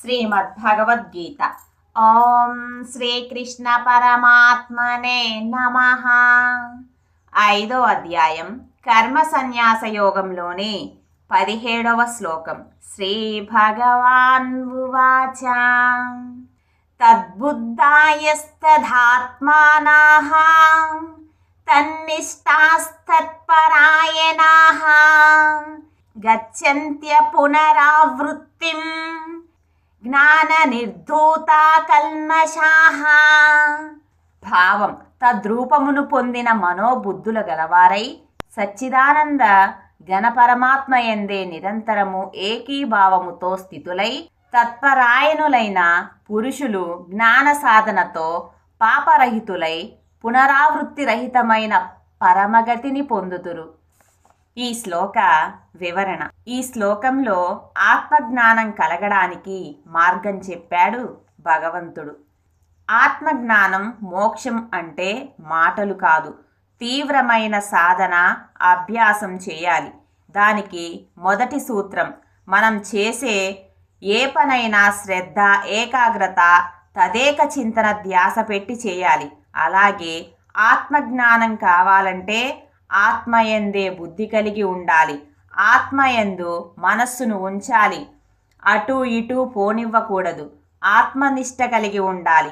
శ్రీమద్భగవద్గీత. ఓం శ్రీకృష్ణ పరమాత్మనే నమ. ఐదో అధ్యాయం. కర్మ సన్యాస యోగంలోని పదిహేడవ శ్లోకం. శ్రీ భగవాన్ ఉవాచ. తద్బుద్ధాయస్తధాత్మానాః. తన్నిష్టాస్తత్పరాయణాః గచ్చంత్య పునరావృత్తిం. జ్ఞాన నిర్ధూతా భావం తద్రూపమును పొందిన మనోబుద్ధుల గలవారై సచ్చిదానంద గణపరమాత్మ ఎందే నిరంతరము ఏకీభావముతో స్థితులై తత్పరాయణులైన పురుషులు జ్ఞాన సాధనతో పాపరహితులై పునరావృత్తి రహితమైన పరమగతిని పొందుతురు. ఈ శ్లోక వివరణ. ఈ శ్లోకంలో ఆత్మజ్ఞానం కలగడానికి మార్గం చెప్పాడు భగవంతుడు. ఆత్మజ్ఞానం మోక్షం అంటే మాటలు కాదు తీవ్రమైన సాధన అభ్యాసం చేయాలి. దానికి మొదటి సూత్రం మనం చేసే ఏ పనైనా శ్రద్ధ ఏకాగ్రత తదేక చింతన ధ్యాస పెట్టి చేయాలి. అలాగే ఆత్మజ్ఞానం కావాలంటే ఆత్మయందే బుద్ధి కలిగి ఉండాలి. ఆత్మయందు మనస్సును ఉంచాలి. అటు ఇటు పోనివ్వకూడదు. ఆత్మనిష్ట కలిగి ఉండాలి.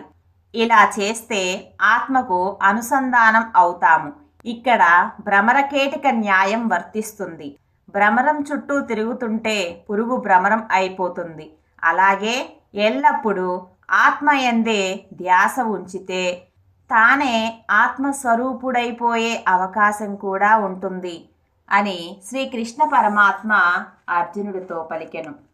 ఇలా చేస్తే ఆత్మకు అనుసంధానం అవుతాము. ఇక్కడ భ్రమరకేటిక న్యాయం వర్తిస్తుంది. భ్రమరం చుట్టూ తిరుగుతుంటే పురుగు భ్రమరం అయిపోతుంది. అలాగే ఎల్లప్పుడూ ఆత్మయందే ధ్యాస ఉంచితే తానే ఆత్మస్వరూపుడైపోయే అవకాశం కూడా ఉంటుంది అని శ్రీకృష్ణ పరమాత్మ అర్జునుడితో పలికెను.